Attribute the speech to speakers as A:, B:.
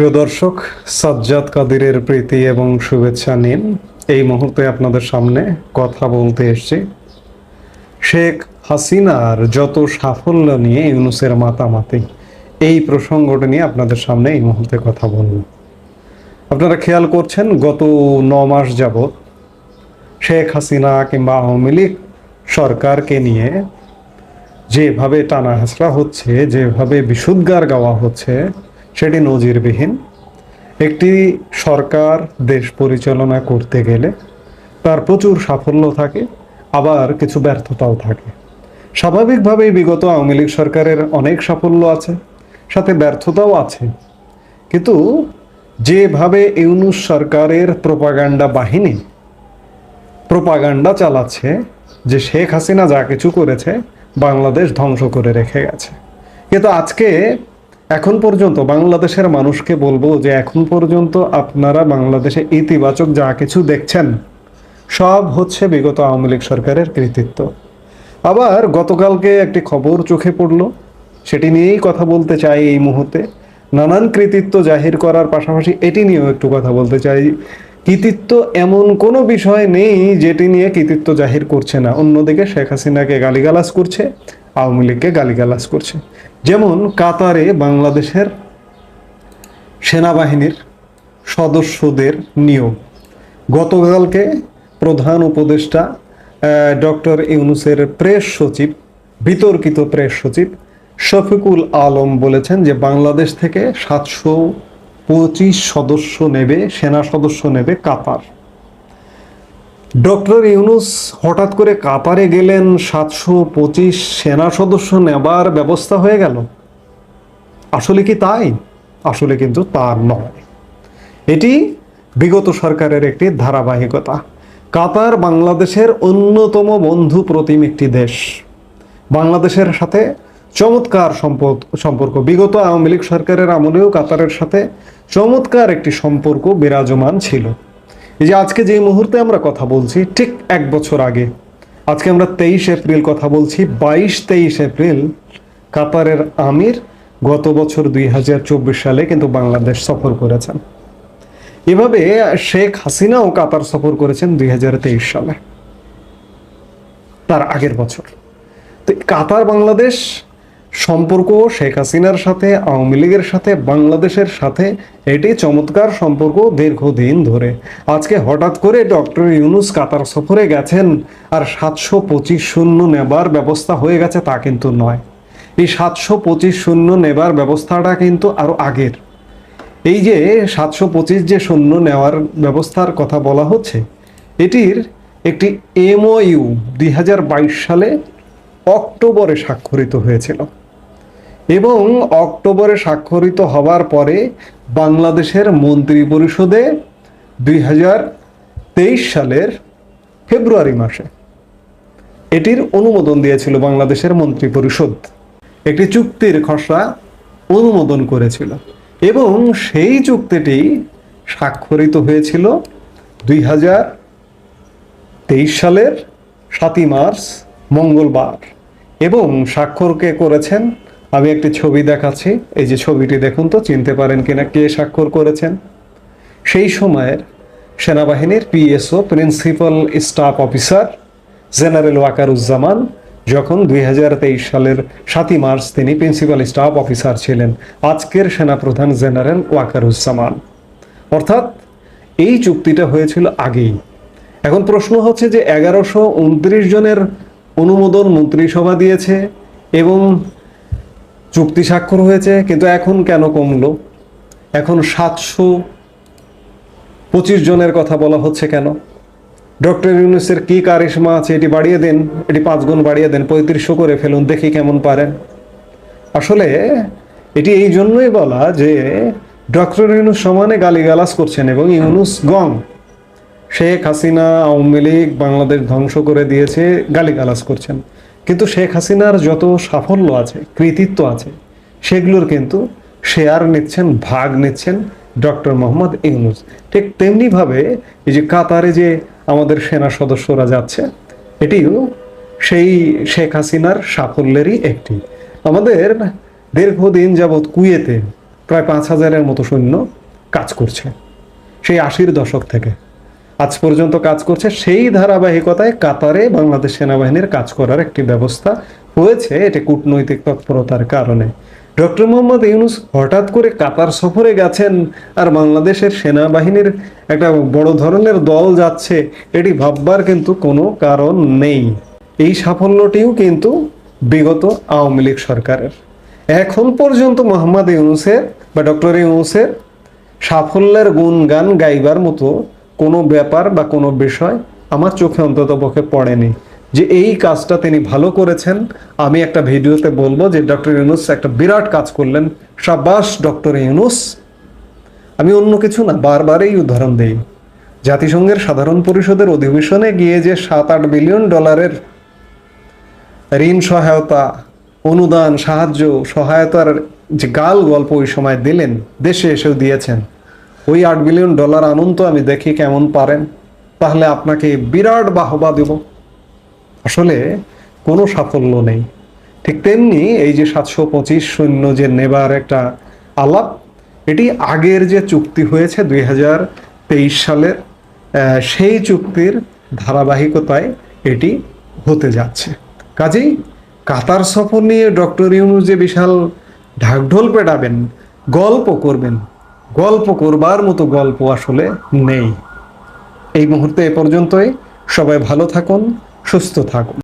A: প্রিয় দর্শক, সাজ্জাদ কাদিরের প্রীতি এবং শুভেচ্ছা নিন। এই মুহূর্তে আপনাদের সামনে কথা বলতে এসেছি। শেখ হাসিনার যত সাফল্য নিয়ে ইউনুসের মাতামাতি, এই প্রসঙ্গটা নিয়ে আপনাদের সামনে এই মুহূর্তে কথা বলব। আপনারা খেয়াল করছেন, গত ন মাস যাবৎ শেখ হাসিনা কিংবা আওয়ামী লীগ সরকারকে নিয়ে যেভাবে টানা হাসরা হচ্ছে, যেভাবে বিশুদ্গার গাওয়া হচ্ছে সেটি নজিরবিহীন। একটি সরকার দেশ পরিচালনা করতে গেলে তার প্রচুর সাফল্য থাকে, আবার কিছু ব্যর্থতাও থাকে। স্বাভাবিকভাবেই বিগত আওয়ামী লীগ সরকারের অনেক সাফল্য আছে, সাথে ব্যর্থতাও আছে। কিন্তু যেভাবে ইউনুস সরকারের প্রোপাগান্ডা বাহিনী প্রোপাগান্ডা চালাচ্ছে, যে শেখ হাসিনা যা কিছু করেছে, বাংলাদেশ ধ্বংস করে রেখে গেছে। কিন্তু আজকে এখন পর্যন্ত বাংলাদেশের মানুষকে বলব যে এখন পর্যন্ত আপনারা বাংলাদেশে ইতিবাচক যা কিছু দেখছেন, সব হচ্ছে বিগত আওয়ামী লীগ সরকারের কৃতিত্ব। আবার গতকালকে একটি খবর চোখে পড়ল, সেটি নিয়েই কথা বলতে চাই এই মুহূর্তে। নানান কৃতিত্ব জাহির করার পাশাপাশি এটি নিয়েও একটু কথা বলতে চাই। কৃতিত্ব এমন কোনো বিষয় নেই যেটি নিয়ে কৃতিত্ব জাহির করছে না। অন্যদিকে শেখ হাসিনাকে গালিগালাজ করছে, আওয়ামী লীগকে গালিগালাজ করছে। যেমন কাতারে বাংলাদেশের সেনাবাহিনীর সদস্যদের নিয়োগ। গতকালকে প্রধান উপদেষ্টা ডক্টর ইউনুসের প্রেস সচিব, বিতর্কিত প্রেস সচিব শফিকুল আলম বলেছেন যে বাংলাদেশ থেকে সাতশো পঁচিশ সদস্য নেবে, সেনা সদস্য নেবে কাতার। ডক্টর ইউনুস হঠাৎ করে কাতারে গেলেন, সাতশো পঁচিশ সেনা সদস্য নেবার ব্যবস্থা হয়ে গেল। আসলে কি তাই? আসলে কিন্তু তা নয়। এটি বিগত সরকারের একটি ধারাবাহিকতা। কাতার বাংলাদেশের অন্যতম বন্ধু প্রতিম একটি দেশ। বাংলাদেশের সাথে চমৎকার সম্পর্ক সম্পর্ক। বিগত আওয়ামী লীগ সরকারের আমলেও কাতারের সাথে চমৎকার একটি সম্পর্ক বিরাজমান ছিল। এই যে আজকে যে মুহূর্তে আমরা কথা বলছি, ঠিক এক বছর আগে, আজকে আমরা তেইশ এপ্রিল কথা বলছি, বাইশ তেইশ এপ্রিল কাতারের আমির গত বছর দুই হাজার চব্বিশ সালে কিন্তু বাংলাদেশ সফর করেছেন। এভাবে শেখ হাসিনাও কাতার সফর করেছেন দুই হাজার তেইশ সালে, তার আগের বছর। তো কাতার বাংলাদেশ সম্পর্ক শেখ হাসিনার সাথে, আওয়ামী লীগের সাথে, বাংলাদেশের সাথে, এটি চমৎকার সম্পর্ক দীর্ঘদিন ধরে। আজকে হঠাৎ করে ডক্টর ইউনুস কাতার সফরে গেছেন আর সাতশো পঁচিশ শূন্য নেবার ব্যবস্থা হয়ে গেছে তা কিন্তু নয়। এই সাতশো পঁচিশ শূন্য নেবার ব্যবস্থাটা কিন্তু আরও আগের। এই যে সাতশো পঁচিশ যে শূন্য নেওয়ার ব্যবস্থার কথা বলা হচ্ছে, এটির একটি এমওইউ দুই হাজার বাইশ সালে অক্টোবরে স্বাক্ষরিত হয়েছিল। এবং অক্টোবরে স্বাক্ষরিত হওয়ার পরে বাংলাদেশের মন্ত্রী পরিষদে দুই হাজার তেইশ সালের ফেব্রুয়ারি মাসে এটির অনুমোদন দিয়েছিল বাংলাদেশের মন্ত্রী পরিষদ একটি চুক্তির খসড়া অনুমোদন করেছিল এবং সেই চুক্তিটি স্বাক্ষরিত হয়েছিল দুই হাজার তেইশ সালের সাতই মার্চ, মঙ্গলবার। এবং স্বাক্ষরকে করেছেন। আমি একটি ছবি দেখাচ্ছি। এই যে ছবিটি দেখুন তো, চিনতে পারেন কিনা কে স্বাক্ষর করেছেন। সেই সময়ের সেনাবাহিনীর PSO, principal staff officer, general Wakeruzzaman, যখন দুই হাজার তেইশ সালের সাতই মার্চ তিনি প্রিন্সিপাল স্টাফ অফিসার ছিলেন, আজকের সেনাপ্রধান জেনারেল ওয়াকারুজ্জামান। অর্থাৎ এই চুক্তিটা হয়েছিল আগেই। এখন প্রশ্ন হচ্ছে যে এগারোশো জনের অনুমোদন মন্ত্রিসভা দিয়েছে এবং চুক্তি স্বাক্ষর হয়েছে, কিন্তু এখন কেন কমল? এখন সাতশো পঁচিশ জনের কথা বলা হচ্ছে কেন? ডক্টর ইউনুসের কী কারিশমা আছে এটি বাড়িয়ে দেন, এটি পাঁচ গুণ বাড়িয়ে দেন, পঁয়ত্রিশশো করে ফেলুন, দেখি কেমন পারেন। আসলে এটি এই জন্যই বলা যে ডক্টর ইউনুস সমানে গালিগালাজ করছেন এবং ইউনুস গং শেখ হাসিনা আওয়ামী লীগ বাংলাদেশ ধ্বংস করে দিয়েছে, গালিগালাজ করছেন। কিন্তু শেখ হাসিনার যত সাফল্য আছে, কৃতিত্ব আছে, সেগুলোর কিন্তু শেয়ার নিচ্ছেন, ভাগ নিচ্ছেন ডক্টর মোহাম্মদ ইউনুস। ঠিক তেমনিভাবে এই যে কাতারে যে আমাদের সেনা সদস্যরা যাচ্ছে, এটিও সেই শেখ হাসিনার সাফল্যেরই একটি। আমাদের দীর্ঘদিন যাবৎ কুয়েতে প্রায় পাঁচ হাজারের মতো সৈন্য কাজ করছে, সেই আশির দশক থেকে। আজ পর্যন্ত কাজ করছে। সেই ধারাবাহিকতায় কাতারে বাংলাদেশ সেনাবাহিনীর কাজ করার একটি ব্যবস্থা হয়েছে। এটি কূটনৈতিক তৎপরতার কারণে। ডক্টর মোহাম্মদ ইউনুস হঠাৎ করে কাতার সফরে গেছেন আর বাংলাদেশের সেনাবাহিনীর একটা বড় ধরনের দল যাচ্ছে, এটি ভাববার কিন্তু কোনো কারণ নেই। এই সাফল্যটিও কিন্তু বিগত আওয়ামী লীগ সরকারের। এখন পর্যন্ত মোহাম্মদ ইউনুসের বা ডক্টর ইউনুসের সাফল্যের গুণগান গাইবার মতো কোনো ব্যাপার বা কোনো বিষয় আমার চোখে অন্তত পক্ষে পড়েনি। যে এই কাজটা তিনি ভালো করেছেন, আমি একটা ভিডিওতে বলব যে ডক্টর ইউনুস একটা বিরাট কাজ করলেন সাবাস ডক্টর ইউনুস। আমি অন্য কিছু না বারবার এই উদাহরণ দেই। জাতিসংঘের সাধারণ পরিষদের অধিবেশনে গিয়ে যে সাত আট বিলিয়ন ডলারের ঋণ সহায়তা, অনুদান, সাহায্য, সহায়তার যে গাল গল্প ওই সময় দিলেন, দেশে এসেও দিয়েছেন। ওই আট বিলিয়ন ডলার আনুন তো, আমি দেখি কেমন পারেন। তাহলে আপনাকে বিরাট বাহবা দেব। আসলে কোনো সাফল্য নেই। ঠিক তেমনি এই যে সাতশো পঁচিশ সৈন্য যে নেবার একটা আলাপ, এটি আগের যে চুক্তি হয়েছে দুই হাজার তেইশ সালের সেই চুক্তির ধারাবাহিকতায় এটি হতে যাচ্ছে। কাজেই কাতার সফর নিয়ে ডক্টর ইউনুস যে বিশাল ঢাকঢোল পেটাবেন, গল্প করবেন গল্প করবার মতো গল্প আসলে নেই। এই মুহূর্তে এ পর্যন্তই। সবাই ভালো থাকুন, সুস্থ থাকুন।